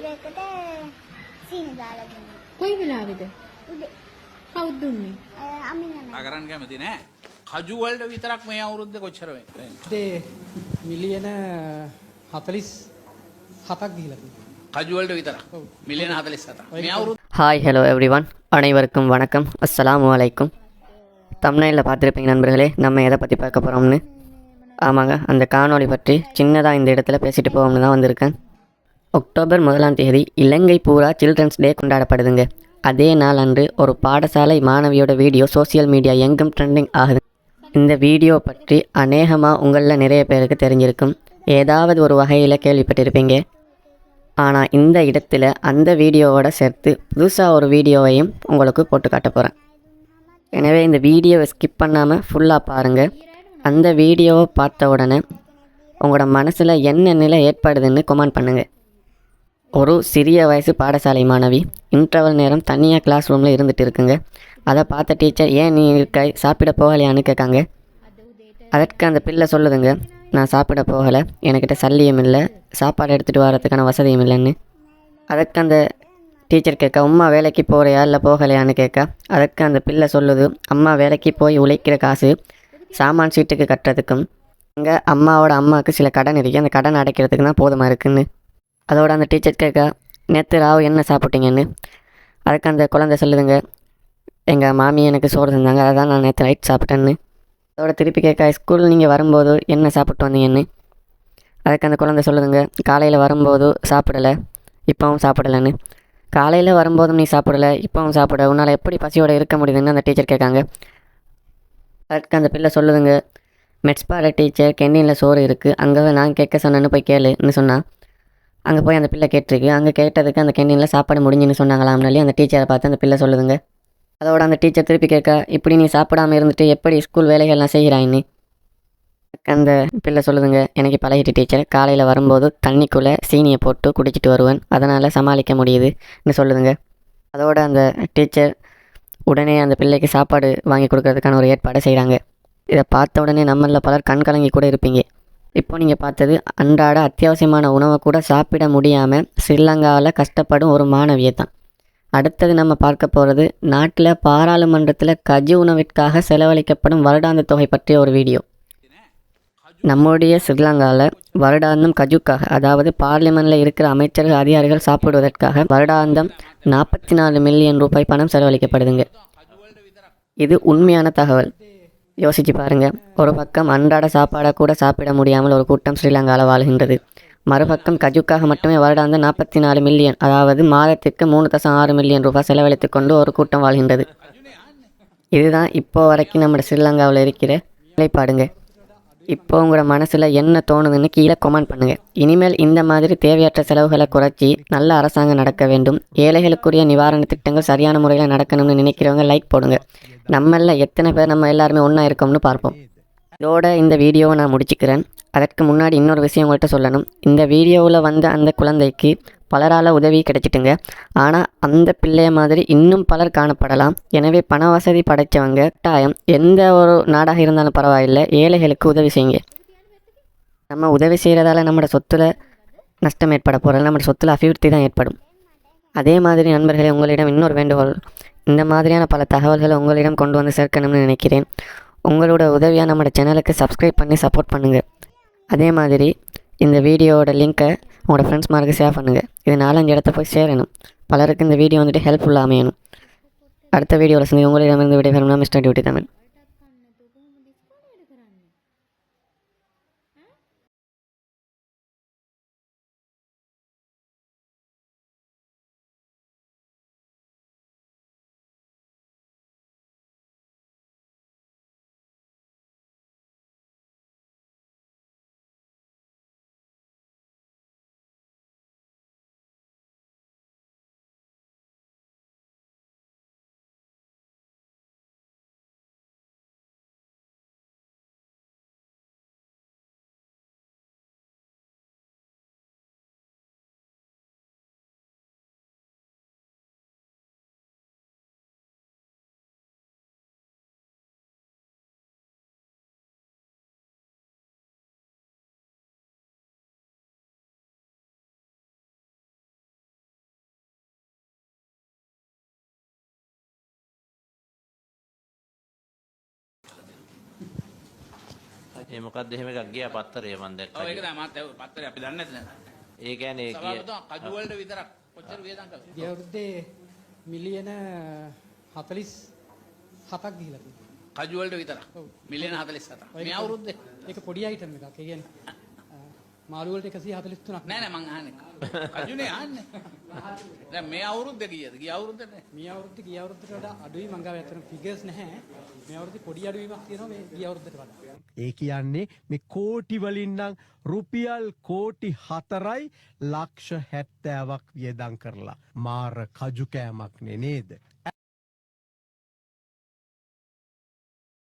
වතුරකට සීනි දාලා දුන්නා. කොයි වෙලාවෙද? උදේ කවුද දුන්නේ? අ, අමින නෑ. අකරන්න කැමති නෑ කජු වලට විතරක් මේ අවුරුද්ද කොච්චර වෙන්නේ? ඒ මිලියන හතලිස් හතක් දීලති. කජු වලට විතරක් මිලියන 47ක් මේ අවුරුද්ද ஹாய் ஹலோ எவ்ரிவன் அனைவருக்கும் வணக்கம் அஸ்ஸலாமு அலைக்கும் தம்னையில் பார்த்துருப்பீங்க நண்பர்களே நம்ம எதை பற்றி பார்க்க போகிறோம்னு ஆமாங்க அந்த காணொளி பற்றி சின்னதாக இந்த இடத்துல பேசிட்டு போவோம்னு தான் வந்திருக்கேன் அக்டோபர் முதலாம் தேதி இலங்கை பூரா சில்ட்ரன்ஸ் டே கொண்டாடப்படுதுங்க. அதே நாள் அன்று ஒரு பாடசாலை மாணவியோட வீடியோ சோஷியல் மீடியா எங்கும் ட்ரெண்டிங் ஆகுது. இந்த வீடியோ பற்றி அநேகமாக உங்களில் நிறைய பேருக்கு தெரிஞ்சிருக்கும். ஏதாவது ஒரு வகையில் கேள்விப்பட்டிருப்பீங்க. ஆனால் இந்த இடத்துல அந்த வீடியோவோட சேர்த்து புதுசாக ஒரு வீடியோவையும் உங்களுக்கு போட்டு காட்ட போகிறேன் எனவே இந்த வீடியோவை ஸ்கிப் பண்ணாமல் ஃபுல்லாக பாருங்கள் அந்த வீடியோவை பார்த்த உடனே உங்களோட மனசில் என்ன நிலை ஏற்படுதுன்னு கமெண்ட் பண்ணுங்கள் ஒரு சிறிய வயசு பாடசாலை மாணவி இன்டர்வல் நேரம் தனியாக கிளாஸ் ரூமில் இருந்துகிட்டு இருக்குங்க. அதை பார்த்த டீச்சர் ஏன் நீ இருக்க சாப்பிட போகலையான்னு கேட்காங்க. அதற்கு அந்த பிள்ளை சொல்லுதுங்க நான் சாப்பிட போகலை. என்கிட்ட சல்லியும் இல்லை. சாப்பாடு எடுத்துகிட்டு வரதுக்கான வசதியும் இல்லைன்னு. அதற்கு அந்த டீச்சர் கேட்க அம்மா வேலைக்கு போகிறையா இல்லை போகலையான்னு கேட்க? அதற்கு அந்த பிள்ளை சொல்லுது அம்மா வேலைக்கு போய் உழைக்கிற காசு சாமான் சீட்டுக்கு கட்டுறதுக்கும் அங்கே அம்மாவோட அம்மாவுக்கு சில கடன் இருக்குது அந்த கடன் அடைக்கிறதுக்கு தான் போதுமாக இருக்குன்னு. அதோட அந்த டீச்சர் கேட்க நேற்று ராவ் என்ன சாப்பிட்டீங்கன்னு? அதுக்கு அந்த குழந்தை சொல்லுதுங்க எங்கள் மாமி எனக்கு சோறு தந்தாங்க அதை தான் நான் நேற்று நைட் சாப்பிட்டேன்னு. அதோட திருப்பி கேட்க ஸ்கூல் நீங்கள் வரும்போது என்ன சாப்பிட்டு வந்தீங்கன்னு? அதுக்கு அந்த குழந்தை சொல்லுதுங்க காலையில் வரும்போது சாப்பிடலை இப்போவும் சாப்பிடலைன்னு. காலையில் வரும்போதும் நீ சாப்பிடல இப்போவும் சாப்பிட உன்னால் எப்படி பசியோடு இருக்க முடியுதுன்னு? அந்த டீச்சர் கேட்காங்க. அதுக்கு அந்த பிள்ளை சொல்லுதுங்க மெட்ஸ்பாட டீச்சர் கெண்டீனில் சோறு இருக்குது அங்கே நான் கேட்க சொன்னேன்னு போய் கேளுன்னு சொன்னான் அங்கே போய் அந்த பிள்ளை கேட்டிருக்கு. அங்கே கேட்டதுக்கு அந்த கேண்டீனில் சாப்பாடு முடிஞ்சுன்னு சொன்னாங்களாம்னாலே அந்த டீச்சரை பார்த்து அந்த பிள்ளை சொல்லுதுங்க. அதோட அந்த டீச்சர் திருப்பி கேட்க இப்படி நீ சாப்பிடாம இருந்துட்டு எப்படி ஸ்கூல் வேலைகள்லாம் செய்கிறாயின்னு? அந்த பிள்ளை சொல்லுதுங்க எனக்கு பழகிட்டு டீச்சர் காலையில் வரும்போது தண்ணிக்குள்ளே சீனியை போட்டு குடிச்சிட்டு வருவேன். அதனால் சமாளிக்க முடியுதுன்னு சொல்லுதுங்க. அதோட அந்த டீச்சர் உடனே அந்த பிள்ளைக்கு சாப்பாடு வாங்கி கொடுக்கறதுக்கான ஒரு ஏற்பாடை செய்கிறாங்க இதை பார்த்த உடனே நம்மளில் பலர் கண் கலங்கி கூட இருப்பீங்க. இப்போ நீங்கள் பார்த்தது அன்றாட அத்தியாவசியமான உணவை கூட சாப்பிட முடியாமல் ஸ்ரீலங்காவில் கஷ்டப்படும் ஒரு மாணவியை தான். அடுத்தது நம்ம பார்க்க போகிறது நாட்டில் பாராளுமன்றத்தில் கஜு உணவிற்காக செலவழிக்கப்படும் வருடாந்த தொகை பற்றிய ஒரு வீடியோ. நம்முடைய ஸ்ரீலங்காவில் வருடாந்தம் கஜுக்காக அதாவது பார்லிமெண்ட்டில் இருக்கிற அமைச்சர்கள் அதிகாரிகள் சாப்பிடுவதற்காக வருடாந்தம் நாற்பத்தி நாலு மில்லியன் ரூபாய் பணம் செலவழிக்கப்படுதுங்க. இது உண்மையான தகவல். யோசிச்சு பாருங்க. ஒரு பக்கம் அன்றாட சாப்பாடை கூட சாப்பிட முடியாமல் ஒரு கூட்டம் ஸ்ரீலங்காவில் வாழ்கின்றது. மறுபக்கம் கஜுக்காக மட்டுமே வருடாந்த நாற்பத்தி நாலு மில்லியன் அதாவது மாதத்திற்கு மூணு தசம் ஆறு மில்லியன் ரூபாய் செலவழித்து கொண்டு ஒரு கூட்டம் வாழ்கின்றது. இதுதான் இப்போ வரைக்கும் நம்ம ஸ்ரீலங்காவில் இருக்கிற நிலைப்பாடுங்க. இப்போ உங்களோட மனசில் என்ன தோணுதுன்னு கீழே கமெண்ட் பண்ணுங்கள் இனிமேல் இந்த மாதிரி தேவையற்ற செலவுகளை குறைச்சி நல்ல அரசாங்கம் நடக்க வேண்டும். ஏழைகளுக்குரிய நிவாரண திட்டங்கள் சரியான முறையில் நடக்கணும்னு நினைக்கிறவங்க லைக் போடுங்க. நம்மளில் எத்தனை பேர் நம்ம எல்லாருமே ஒன்றா இருக்கோம்னு பார்ப்போம். இதோட இந்த வீடியோவை நான் முடிச்சுக்கிறேன். அதற்கு முன்னாடி இன்னொரு விஷயம் உங்கள்கிட்ட சொல்லணும். இந்த வீடியோவில் வந்த அந்த குழந்தைக்கு பலரால் உதவி கிடைச்சிட்டுங்க. ஆனால் அந்த பிள்ளைய மாதிரி இன்னும் பலர் காணப்படலாம். எனவே பண வசதி படைத்தவங்க கட்டாயம் எந்த ஒரு நாடாக இருந்தாலும் பரவாயில்லை. ஏழைகளுக்கு உதவி செய்யுங்க. நம்ம உதவி செய்கிறதால நம்மளோட சொத்துல நஷ்டம் ஏற்பட போகிறதில்ல நம்மளோட சொத்தில் அபிவிருத்தி தான் ஏற்படும். அதே மாதிரி நண்பர்களே உங்களிடம் இன்னொரு வேண்டுகோள். இந்த மாதிரியான பல தகவல்களை உங்களிடம் கொண்டு வந்து சேர்க்கணும்னு நினைக்கிறேன். உங்களோட உதவியாக நம்மளோட சேனலுக்கு சப்ஸ்கிரைப் பண்ணி சப்போர்ட் பண்ணுங்கள் அதே மாதிரி இந்த வீடியோவோட லிங்க்கை உங்களோட ஃப்ரெண்ட்ஸ் மாருக்கு ஷேர் பண்ணுங்கள் இது நாலஞ்சு இடத்த போய் சேரணும் பலருக்கு இந்த வீடியோ வந்துட்டு ஹெல்ப்ஃபுல்லாக அமையணும். அடுத்த வீடியோவில் சந்தி உங்களிடமிருந்து விடைபெறும் மிஸ்டர் டியூட்டி தமிழ். ඒ මොකක්ද එහෙම එකක් ගියා පත්තරේ මම දැක්කා. ඔව් ඒක තමයි මාත් පත්තරේ අපි දන්නේ නැති නේද? ඒ කියන්නේ ඒ කිය සභාපතිතුමා කජු වලට විතරක් කොච්චර වියදම් කළාද? ගිය අවුරුද්දේ මිලියන 47ක් ගිහිලා තියෙනවා. කජු වලට විතරක්. ඔව්. මිලියන 47ක්. ඔය මේ ඒක- අවුරුද්දේ ඒක පොඩි අයිටම් එකක්. ඒ කියන්නේ අ, මාළු වලට 143ක්. නෑ නෑ මං අහන්නේ. කජුනේ අහන්නේ. දැන් මේ අවුරුද්දේ කීයද? ගිය අවුරුද්දේ නේ. මේ අවුරුද්දේ ගිය අවුරුද්දට වඩා අඩුයි මං ගාව ඇත්තටම ෆිගර්ස් නැහැ. මේ අවුරුද්දේ පොඩි අඩුවීමක් තියෙනවා මේ ගිය අවුරුද්දට වඩා. ඒ කියන්නේ මේ කෝටි වලින් නම් රුපියල් කෝටි හතරයි ලක්ෂ හැත්තෑවක් වියදං කරලා මාර කජුකෑමක් නේ නේද.